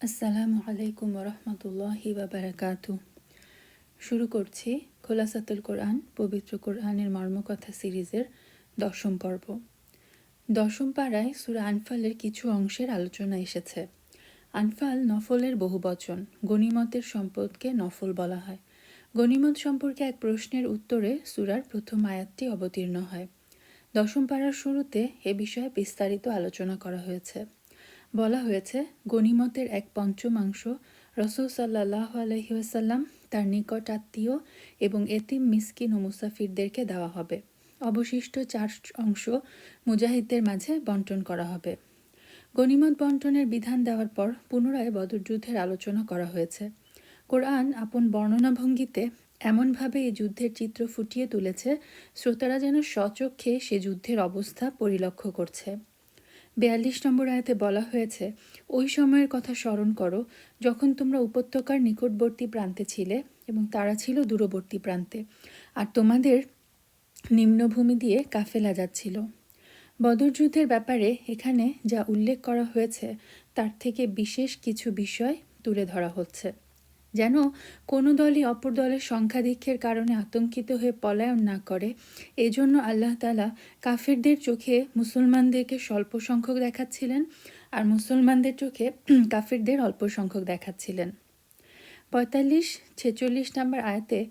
আসসালামু আলাইকুম রহমতুল্লাহি বারাকাতু। শুরু করছি খোলাসাতুল কোরআন, পবিত্র কোরআনের মর্মকথা সিরিজের দশম পর্ব। দশম পাড়ায় সুরা আনফালের কিছু অংশের আলোচনা এসেছে। আনফাল নফলের বহু বচন, গণিমতের সম্পদকে নফল বলা হয়। গণিমত সম্পর্কে এক প্রশ্নের উত্তরে সুরার প্রথম আয়াতটি অবতীর্ণ হয়। দশম পাড়ার শুরুতে এ বিষয়ে বিস্তারিত আলোচনা করা হয়েছে। বলা হয়েছে, গণিমতের এক পঞ্চমাংশ রসুল সাল্লাহ আলহিউসাল্লাম তার নিকট আত্মীয় এবং এতিম মিসকিন ও মুসাফিরদেরকে দেওয়া হবে। অবশিষ্ট চার অংশ মুজাহিদদের মাঝে বন্টন করা হবে। গণিমত বন্টনের বিধান দেওয়ার পর পুনরায় বদরযুদ্ধের আলোচনা করা হয়েছে। কোরআন আপন বর্ণনা ভঙ্গিতে এমনভাবে এই যুদ্ধের চিত্র ফুটিয়ে তুলেছে, শ্রোতারা যেন স্বচক্ষে সে যুদ্ধের অবস্থা পরিলক্ষ করছে। বিয়াল্লিশ নম্বর আয়তে বলা হয়েছে, ওই সময়ের কথা স্মরণ করো, যখন তোমরা উপত্যকার নিকটবর্তী প্রান্তে ছিলে এবং তারা ছিল দূরবর্তী প্রান্তে, আর তোমাদের নিম্নভূমি দিয়ে কাফেলা যাচ্ছিল। বদর যুদ্ধের ব্যাপারে এখানে যা উল্লেখ করা হয়েছে, তার থেকে বিশেষ কিছু বিষয় তুলে ধরা হচ্ছে। যেন কোনো দলই অপর দলের সংখ্যাধিক্যের কারণে আতঙ্কিত হয়ে পলায়ন না করে। এজন্য আল্লাহ তালা কাফেরদের চোখে মুসলমানদেরকে স্বল্প সংখ্যক দেখাচ্ছিলেন আর মুসলমানদের চোখে কাফেরদের অল্প সংখ্যক দেখাচ্ছিলেন। পঁয়তাল্লিশ, ছেচল্লিশ নম্বর আয়াতে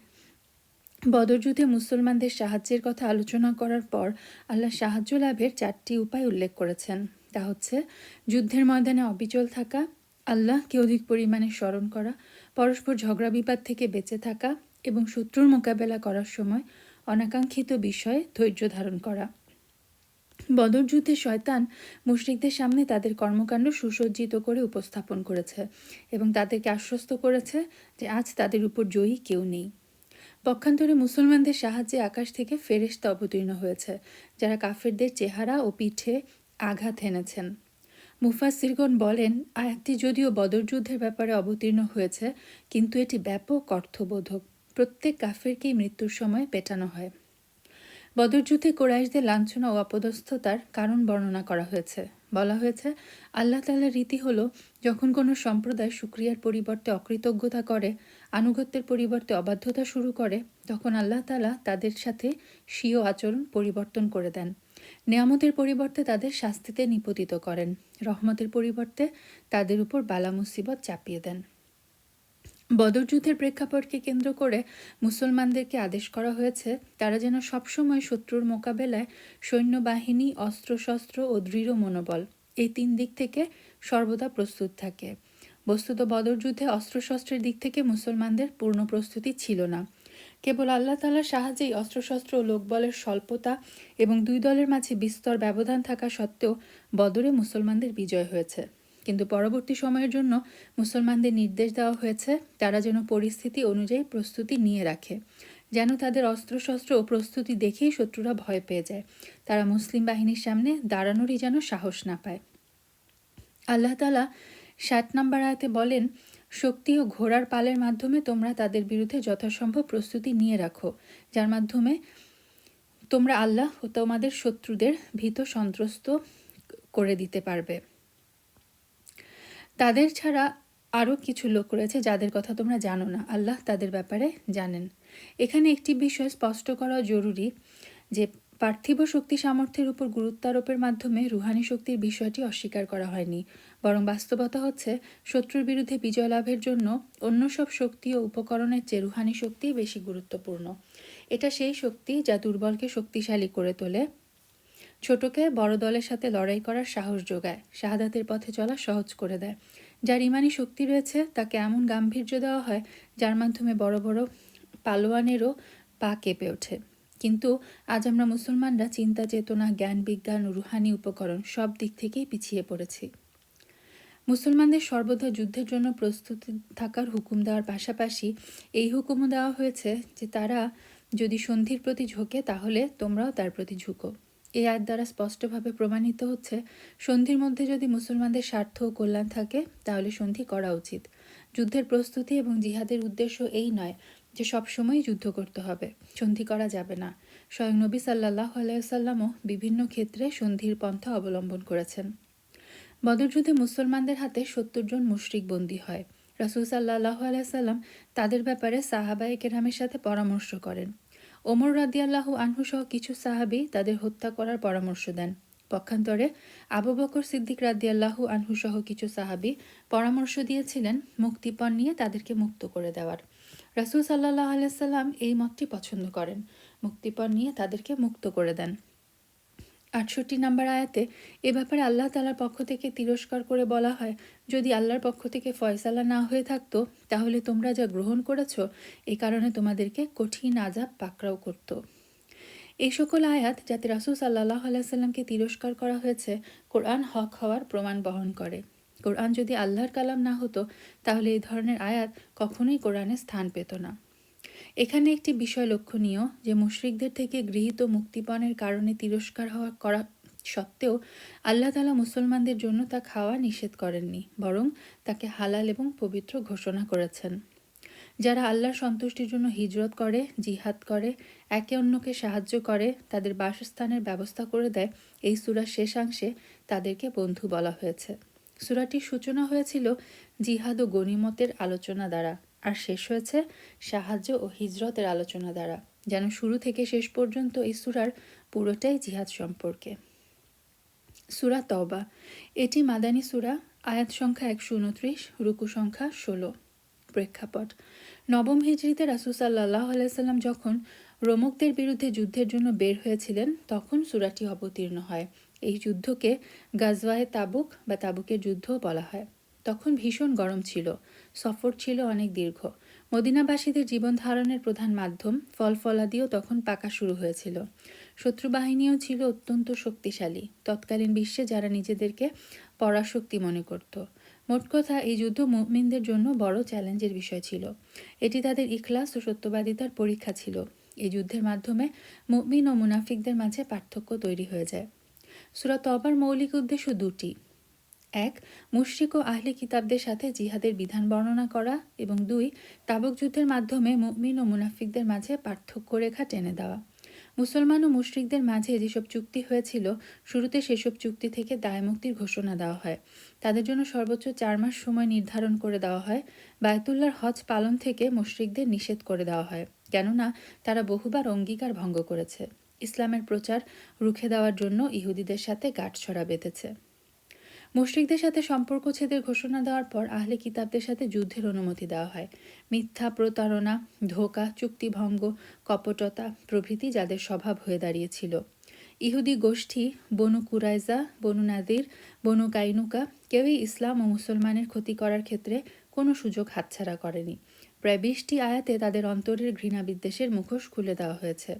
বদরযুদ্ধে মুসলমানদের সাহায্যের কথা আলোচনা করার পর আল্লাহ সাহায্য লাভের চারটি উপায় উল্লেখ করেছেন। তা হচ্ছে, যুদ্ধের ময়দানে অবিচল থাকা, আল্লাহকে অধিক পরিমাণে স্মরণ করা পরস্পর ঝগড়া বিবাদ থেকে বেঁচে থাকা এবং শত্রুর মোকাবেলা করার সময় অনাকাঙ্ক্ষিত বিষয়ে ধৈর্য ধারণ করা। বদর যুদ্ধে শয়তান মুশরিকদের সামনে তাদের কর্মকাণ্ড সুসজ্জিত করে উপস্থাপন করেছে এবং তাদেরকে আশ্বস্ত করেছে যে আজ তাদের উপর জয়ী কেউ নেই। পক্ষান্তরে মুসলমানদের সাহায্যে আকাশ থেকে ফেরেস্তা অবতীর্ণ হয়েছে, যারা কাফেরদের চেহারা ও পিঠে আঘাত এনেছেন। মুফাসিরগণ বলেন, আয়াতটি যদিও বদরযুদ্ধের ব্যাপারে অবতীর্ণ হয়েছে, কিন্তু এটি ব্যাপক অর্থবোধক। প্রত্যেক কাফেরকেই মৃত্যুর সময় পেটানো হয়। বদরযুদ্ধে কোরাইশদের লাঞ্ছনা ও অপদস্থতার কারণ বর্ণনা করা হয়েছে। বলা হয়েছে, আল্লাহ তাল্লার রীতি হলো, যখন কোনো সম্প্রদায় সুক্রিয়ার পরিবর্তে অকৃতজ্ঞতা করে, আনুগত্যের পরিবর্তে অবাধ্যতা শুরু করে, তখন আল্লাহ তালা তাদের সাথে স্বীয় আচরণ পরিবর্তন করে দেন। নেয়ামতের পরিবর্তে তাদের শাস্তিতে নিপতিত করেন। রহমতের পরিবর্তে তাদের উপর বালা মুসিবত চাপিয়ে দেন। বদরযুদ্ধের প্রেক্ষাপটকে কেন্দ্র করে মুসলমানদেরকে আদেশ করা হয়েছে, তারা যেন সবসময় শত্রুর মোকাবেলায় সৈন্যবাহিনী, অস্ত্রশস্ত্র ও দৃঢ় মনোবল এই তিন দিক থেকে সর্বদা প্রস্তুত থাকে। বস্তুত বদর বদরযুদ্ধে অস্ত্রশস্ত্রের দিক থেকে মুসলমানদের পূর্ণ প্রস্তুতি ছিল না। কেবল আল্লাহ তালার সাহায্যেই অস্ত্রশস্ত্র ও লোকবলের স্বল্পতা এবং দুই দলের মাঝে বিস্তর ব্যবধান থাকা সত্ত্বেও বদরে মুসলমানদের বিজয় হয়েছে। কিন্তু পরবর্তী সময়ের জন্য মুসলমানদের নির্দেশ দেওয়া হয়েছে, তারা যেন পরিস্থিতি অনুযায়ী প্রস্তুতি নিয়ে রাখে, যেন তাদের অস্ত্রশস্ত্র ও প্রস্তুতি দেখেই শত্রুরা ভয় পেয়ে যায়। তারা মুসলিম বাহিনীর সামনে দাঁড়ানোরই যেন সাহস না পায়। আল্লাহ তালা ষাট নম্বর আয়াতে বলেন শক্তি ও ঘোড়ার পালের মাধ্যমে তোমরা তাদের বিরুদ্ধে যথাসম্ভব প্রস্তুতি নিয়ে রাখো, যার মাধ্যমে তোমরা আল্লাহ ও তোমাদের শত্রুদের ভীত সন্ত্রস্ত করে দিতে পারবে। তাদের ছাড়া আরও কিছু লোক রয়েছে যাদের কথা তোমরা জানো না, আল্লাহ তাদের ব্যাপারে জানেন। এখানে একটি বিষয় স্পষ্ট করা জরুরি যে পার্থিব শক্তি সামর্থ্যের উপর গুরুত্বারোপের মাধ্যমে রুহানি শক্তির বিষয়টি অস্বীকার করা হয়নি। বরং বাস্তবতা হচ্ছে, শত্রুর বিরুদ্ধে বিজয় লাভের জন্য অন্য সব শক্তি ও উপকরণের চেয়ে রুহানি শক্তিই বেশি গুরুত্বপূর্ণ। এটা সেই শক্তি যা দুর্বলকে শক্তিশালী করে তোলে। ছোটকে বড় দলের সাথে লড়াই করার সাহস যোগায়, শাহাদাতের পথে চলা সহজ করে দেয়। যার ইমানি শক্তি রয়েছে, তাকে এমন গাম্ভীর্য দেওয়া হয়, যার মাধ্যমে বড় বড় পালোয়ানেরও পা কেঁপে ওঠে। কিন্তু আজ আমরা মুসলমানরা চিন্তা, চেতনা, জ্ঞান, বিজ্ঞান ও রুহানি, উপকরণ সব দিক থেকেই পিছিয়ে পড়েছি। মুসলমানদের সর্বদা যুদ্ধের জন্য প্রস্তুত থাকার হুকুম দেওয়ার পাশাপাশি এই হুকুমও দেওয়া হয়েছে যে তারা যদি সন্ধির প্রতি ঝোঁকে, তাহলে তোমরাও তার প্রতি ঝুঁকো। এই আয়ের দ্বারা স্পষ্টভাবে প্রমাণিত হচ্ছে, সন্ধির মধ্যে যদি মুসলমানদের স্বার্থ ও কল্যাণ থাকে, তাহলে সন্ধি করা উচিত। যুদ্ধের প্রস্তুতি এবং জিহাদের উদ্দেশ্য এই নয় যে সবসময় যুদ্ধ করতে হবে, সন্ধি করা যাবে না। স্বয়ং নবী সাল্লাহ আলাইসাল্লামও বিভিন্ন ক্ষেত্রে সন্ধির পন্থা অবলম্বন করেছেন। বদর যুদ্ধে মুসলমানদের হাতে সত্তর জন মুশরিক বন্দী হয়। রাসুল সাল্লাহ আলাইসাল্লাম তাদের ব্যাপারে সাহাবায়ে কেরামের সাথে পরামর্শ করেন। ওমর রাদিয়াল্লাহু আনহু সহ কিছু সাহাবি তাদের হত্যা করার পরামর্শ দেন। পক্ষান্তরে আবু বকর সিদ্দিক রাদিয়াল্লাহু আনহু সহ কিছু সাহাবি পরামর্শ দিয়েছিলেন মুক্তিপণ নিয়ে তাদেরকে মুক্ত করে দেওয়ার। রাসুল সাল্লাহ আলাইসাল্লাম এই মতটি পছন্দ করেন। মুক্তিপণ নিয়ে তাদেরকে মুক্ত করে দেন। আটষট্টি নম্বর আয়াতে এ ব্যাপারে আল্লাহ তালার পক্ষ থেকে তিরস্কার করে বলা হয়, যদি আল্লাহর পক্ষ থেকে ফয়সালা না হয়ে থাকতো, তাহলে তোমরা যা গ্রহণ করেছ, এ কারণে তোমাদেরকে কঠিন আজাব পাকড়াও করত। এই সকল আয়াত যাতে রাসুল সাল্লাহ আলাইসাল্লামকে তিরস্কার করা হয়েছে, কোরআন হক হওয়ার প্রমাণ বহন করে। কোরআন যদি আল্লাহর কালাম না হতো, তাহলে এই ধরনের আয়াত কখনোই কোরআনে স্থান পেত না। এখানে একটি বিষয় লক্ষণীয় যে মুশরিকদের থেকে গৃহীত মুক্তিপণের কারণে তিরস্কার হওয়া করা সত্ত্বেও আল্লাহ তালা মুসলমানদের জন্য তা খাওয়া নিষেধ করেননি, বরং তাকে হালাল এবং পবিত্র ঘোষণা করেছেন। যারা আল্লাহর সন্তুষ্টির জন্য হিজরত করে, জিহাদ করে, একে অন্যকে সাহায্য করে, তাদের বাসস্থানের ব্যবস্থা করে দেয়, এই সুরার শেষাংশে তাদেরকে বন্ধু বলা হয়েছে। সুরাটির সূচনা হয়েছিল জিহাদ ও গণিমতের আলোচনা দ্বারা। আর শেষ হয়েছে সাহায্য ও হিজরতের আলোচনা দ্বারা, যেন শুরু থেকে শেষ পর্যন্ত এই সুরার পুরোটাই জিহাদ সম্পর্কে। সুরা তওবা, এটি মাদানী সুরা, আয়াত সংখ্যা একশো উনত্রিশ, রুকু সংখ্যা ষোলো। প্রেক্ষাপট, নবম হিজড়িতে রাসুসাল্লাহ আলাইসাল্লাম যখন রোমকদের বিরুদ্ধে যুদ্ধের জন্য বের হয়েছিলেন, তখন সুরাটি অবতীর্ণ হয়। এই যুদ্ধকে গাজওয়ায়ে তাবুক বা তাবুকের যুদ্ধও বলা হয়। তখন ভীষণ গরম ছিল। সফর ছিল অনেক দীর্ঘ। মদিনাবাসীদের জীবন ধারণের প্রধান মাধ্যম ফল ফলাদিও তখন পাকা শুরু হয়েছিল। শত্রু বাহিনীও ছিল অত্যন্ত শক্তিশালী। তৎকালীন বিশ্বে যারা নিজেদেরকে পরাশক্তি মনে করত। মোট কথা, এই যুদ্ধ মুমিনদের জন্য বড় চ্যালেঞ্জের বিষয় ছিল। এটি তাদের ইখলাস ও সত্যবাদিতার পরীক্ষা ছিল। এই যুদ্ধের মাধ্যমে মুমিন ও মুনাফিকদের মাঝে পার্থক্য তৈরি হয়ে যায়। সুরাত অবার মৌলিক উদ্দেশ্য দুটি। এক, মুশ্রিক ও আহলে কিতাবদের সাথে জিহাদের বিধান বর্ণনা করা এবং দুই, তাবক যুদ্ধের মাধ্যমে মুমিন ও মুনাফিকদের মাঝে পার্থক্য রেখা টেনে দেওয়া। মুসলমান ও মুশরিকদের মাঝে যেসব চুক্তি হয়েছিল, শুরুতে সেসব চুক্তি থেকে দায়মুক্তির ঘোষণা দেওয়া হয়। তাদের জন্য সর্বোচ্চ চার মাস সময় নির্ধারণ করে দেওয়া হয়। বায়তুল্লার হজ পালন থেকে মুশরিকদের নিষেধ করে দেওয়া হয়, কেননা তারা বহুবার অঙ্গীকার ভঙ্গ করেছে। ইসলামের প্রচার রুখে দেওয়ার জন্য ইহুদিদের সাথে গাঁটছড়া বেঁধেছে। মুশরিকদের সাথে সম্পর্ক ছেদের ঘোষণা দেওয়ার পর আহলে কিতাবদের সাথে যুদ্ধের অনুমতি দেওয়া হয়। মিথ্যা প্রতারণা, ধোকা, চুক্তিভঙ্গ, কপটতা প্রভৃতি যাদের স্বভাব হয়ে দাঁড়িয়েছিল। ইহুদি গোষ্ঠী বনু কুরাইজা, বনু নাদির, বনু কাইনুকা কেউই ইসলাম ও মুসলমানের ক্ষতি করার ক্ষেত্রে কোনো সুযোগ হাতছাড়া করেনি। প্রায় বিশটি আয়াতে তাদের অন্তরের ঘৃণা বিদ্বেষের মুখোশ খুলে দেওয়া হয়েছে।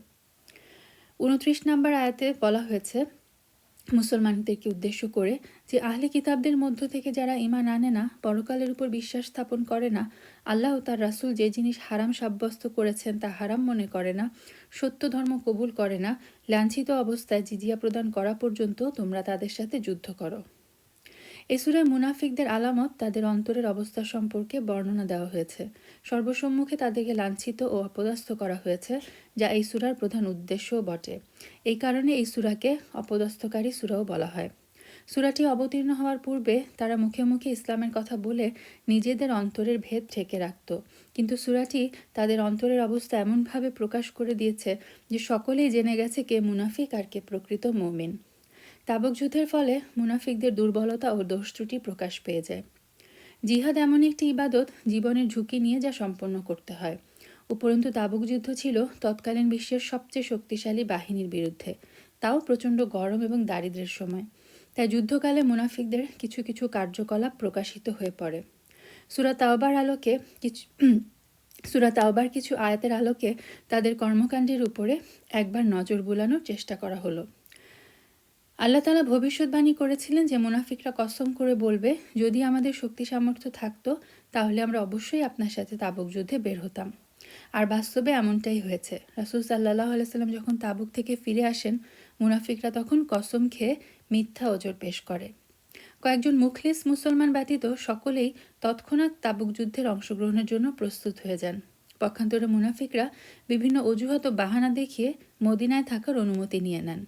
উনত্রিশ নম্বর আয়াতে বলা হয়েছে মুসলমানদেরকে উদ্দেশ্য করে যে আহলে কিতাবদের মধ্য থেকে যারা ইমান আনে না, পরকালের উপর বিশ্বাস স্থাপন করে না, আল্লাহ তার রাসুল যে জিনিস হারাম সাব্যস্ত করেছেন তা হারাম মনে করে না, সত্য ধর্ম কবুল করে না, লাঞ্ছিত অবস্থায় জিজিয়া প্রদান করা পর্যন্ত তোমরা তাদের সাথে যুদ্ধ করো। এসুরায় মুনাফিকদের আলামত তাদের অন্তরের অবস্থা সম্পর্কে বর্ণনা দেওয়া হয়েছে। সর্বসম্মুখে তাদেরকে লাঞ্ছিত ও অপদস্থ করা হয়েছে, যা এই সুরার প্রধান উদ্দেশ্যও বটে। এই কারণে এই সুরাকে অপদস্থকারী সুরাও বলা হয়। সুরাটি অবতীর্ণ হওয়ার পূর্বে তারা মুখে মুখে ইসলামের কথা বলে নিজেদের অন্তরের ভেদ ঠেকে রাখত। কিন্তু সুরাটি তাদের অন্তরের অবস্থা এমনভাবে প্রকাশ করে দিয়েছে যে সকলেই জেনে গেছে কে মুনাফিক আর কে প্রকৃত মমিন। তাবক যুদ্ধের ফলে মুনাফিকদের দুর্বলতা ও দোষ ত্রুটি প্রকাশ পেয়ে যায়। জিহাদ এমন একটি ইবাদত জীবনের ঝুঁকি নিয়ে যা সম্পন্ন করতে হয়। উপরন্তু তাবুক যুদ্ধ ছিল তৎকালীন বিশ্বের সবচেয়ে শক্তিশালী বাহিনীর বিরুদ্ধে। তাও প্রচণ্ড গরম এবং দারিদ্রের সময়। তাই যুদ্ধকালে মুনাফিকদের কিছু কিছু কার্যকলাপ প্রকাশিত হয়ে পড়ে। সুরা তাওবার আলোকে কিছু সুরা তাওবার কিছু আয়াতের আলোকে তাদের কর্মকাণ্ডের উপরে একবার নজর বুলানোর চেষ্টা করা হলো। আল্লাহ তালা ভবিষ্যৎবাণী করেছিলেন যে মুনাফিকরা কসম করে বলবে, যদি আমাদের শক্তি সামর্থ্য থাকতো, তাহলে আমরা অবশ্যই আপনার সাথে তাবুক যুদ্ধে বের হতাম। আর বাস্তবে এমনটাই হয়েছে। রাসুল সাল্লাহ আলাইসাল্লাম যখন তাবুক থেকে ফিরে আসেন, মুনাফিকরা তখন কসম খেয়ে মিথ্যা ওজোর পেশ করে। কয়েকজন মুখলিস মুসলমান ব্যতীত সকলেই তৎক্ষণাৎ তাবুক যুদ্ধের অংশগ্রহণের জন্য প্রস্তুত হয়ে যান। পক্ষান্তরে মুনাফিকরা বিভিন্ন অজুহাত বাহানা দেখিয়ে মদিনায় থাকার অনুমতি নিয়ে নেন।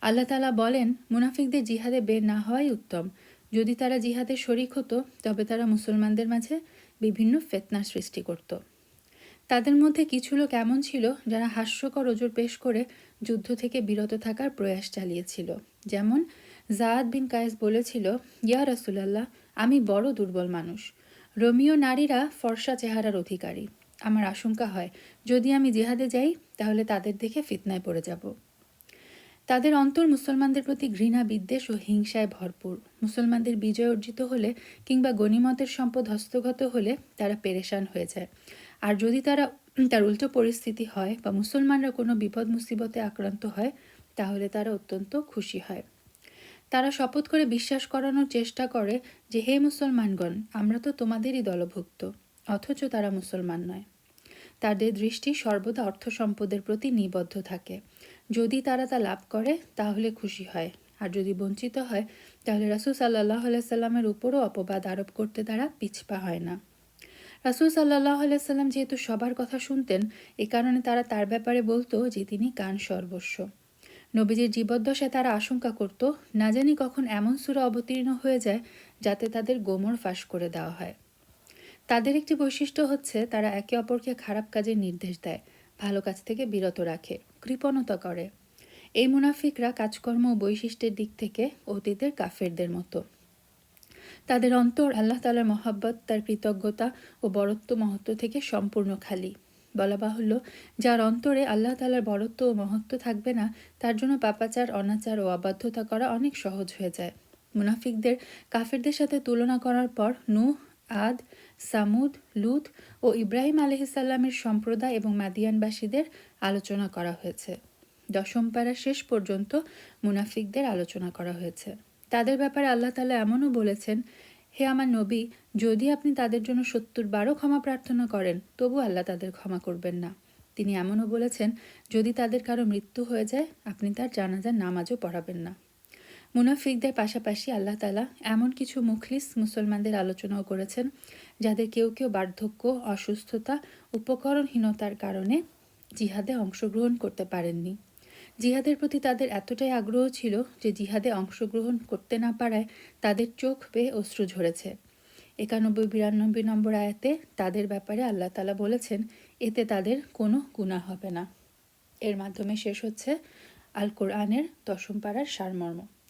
আল্লাহ তালা বলেন, মুনাফিকদের জিহাদে বের না হওয়াই উত্তম। যদি তারা জিহাদে শরিক হতো, তবে তারা মুসলমানদের মাঝে বিভিন্ন ফেতনার সৃষ্টি করত। তাদের মধ্যে কিছু লোক এমন ছিল যারা হাস্যকর ওজোর পেশ করে যুদ্ধ থেকে বিরত থাকার প্রয়াস চালিয়েছিল। যেমন জাহাদ বিন কায়েস বলেছিল, ইয়া রাসুলাল্লাহ, আমি বড় দুর্বল মানুষ। রোমিও নারীরা ফর্সা চেহারার অধিকারী। আমার আশঙ্কা হয়, যদি আমি জিহাদে যাই, তাহলে তাদের দেখে ফিতনায় পড়ে যাব। তাদের অন্তর মুসলমানদের প্রতি ঘৃণা, বিদ্বেষ ও হিংসায় ভরপুর। মুসলমানদের বিজয় অর্জিত হলে কিংবা গণিমতের সম্পদ হস্তগত হলে তারা পেরেশান হয়ে যায়। আর যদি তারা, তার উল্টো পরিস্থিতি হয় বা মুসলমানরা কোনো বিপদ মুসিবতে আক্রান্ত হয়, তাহলে তারা অত্যন্ত খুশি হয়। তারা শপথ করে বিশ্বাস করানোর চেষ্টা করে যে, হে মুসলমানগণ, আমরা তো তোমাদেরই দলভুক্ত, অথচ তারা মুসলমান নয়। তাদের দৃষ্টি সর্বদা অর্থ সম্পদের প্রতি নিবদ্ধ থাকে। যদি তারা তা লাভ করে, তাহলে খুশি হয়। আর যদি বঞ্চিত হয়, তাহলে রাসুল সাল্লাহ সাল্লামের উপরও অপবাদ আরোপ করতে তারা পিছপা হয় না। রাসুল সাল্লাহ সাল্লাম যেহেতু সবার কথা শুনতেন, এ কারণে তারা তার ব্যাপারে বলতো যে তিনি কান সর্বস্ব। নবীজির জীবদ্দশায় তারা আশঙ্কা করত, না জানি কখন এমন সুরা অবতীর্ণ হয়ে যায়, যাতে তাদের গোমর ফাঁস করে দেওয়া হয়। তাদের একটি বৈশিষ্ট্য হচ্ছে, তারা একে অপরকে খারাপ কাজের নির্দেশ দেয়। ভালো কাজ থেকে বিরত রাখে, কৃপণতা করে। এই মুনাফিকরা কাজকর্ম ও বৈশিষ্ট্যের দিক থেকে অতীতের কাফেরদের মতো। তাদের অন্তর আল্লাহ তালার মহাব্বত, তার কৃতজ্ঞতা ও বরত্ব মহত্ব থেকে সম্পূর্ণ খালি। বলা বাহুল্য, যার অন্তরে আল্লাহ তালার বরত্ব ও মহত্ব থাকবে না, তার জন্য পাপাচার, অনাচার ও অবাধ্যতা করা অনেক সহজ হয়ে যায়। মুনাফিকদের কাফেরদের সাথে তুলনা করার পর নূহ, আদ সামুদ, লুত ও ইব্রাহিম আলহিসাল্লামের সম্প্রদায় এবং মাদিয়ানবাসীদের আলোচনা করা হয়েছে। দশম পাড়া শেষ পর্যন্ত মুনাফিকদের আলোচনা করা হয়েছে। তাদের ব্যাপারে আল্লাহ তালা এমনও বলেছেন, হে আমার নবী, যদি আপনি তাদের জন্য সত্তর বারো ক্ষমা প্রার্থনা করেন, তবু আল্লাহ তাদের ক্ষমা করবেন না। তিনি এমনও বলেছেন, যদি তাদের কারও মৃত্যু হয়ে যায়, আপনি তার জানাজার নামাজও পড়াবেন না। মুনাফিকদের পাশাপাশি আল্লাহ তালা এমন কিছু মুখলিস মুসলমানদের আলোচনাও করেছেন, যাদের কেউ কেউ বার্ধক্য, অসুস্থতা, উপকরণহীনতার কারণে জিহাদে অংশগ্রহণ করতে পারেননি। জিহাদের প্রতি তাদের এতটাই আগ্রহ ছিল যে জিহাদে অংশগ্রহণ করতে না পারায় তাদের চোখ বেয়ে অশ্রু ঝরেছে। একানব্বই, বিরানব্বই নম্বর আয়াতে তাদের ব্যাপারে আল্লাহ তালা বলেছেন, এতে তাদের কোনো গুণা হবে না। এর মাধ্যমে শেষ হচ্ছে আল কোরআনের দশম পাড়ার সারমর্ম।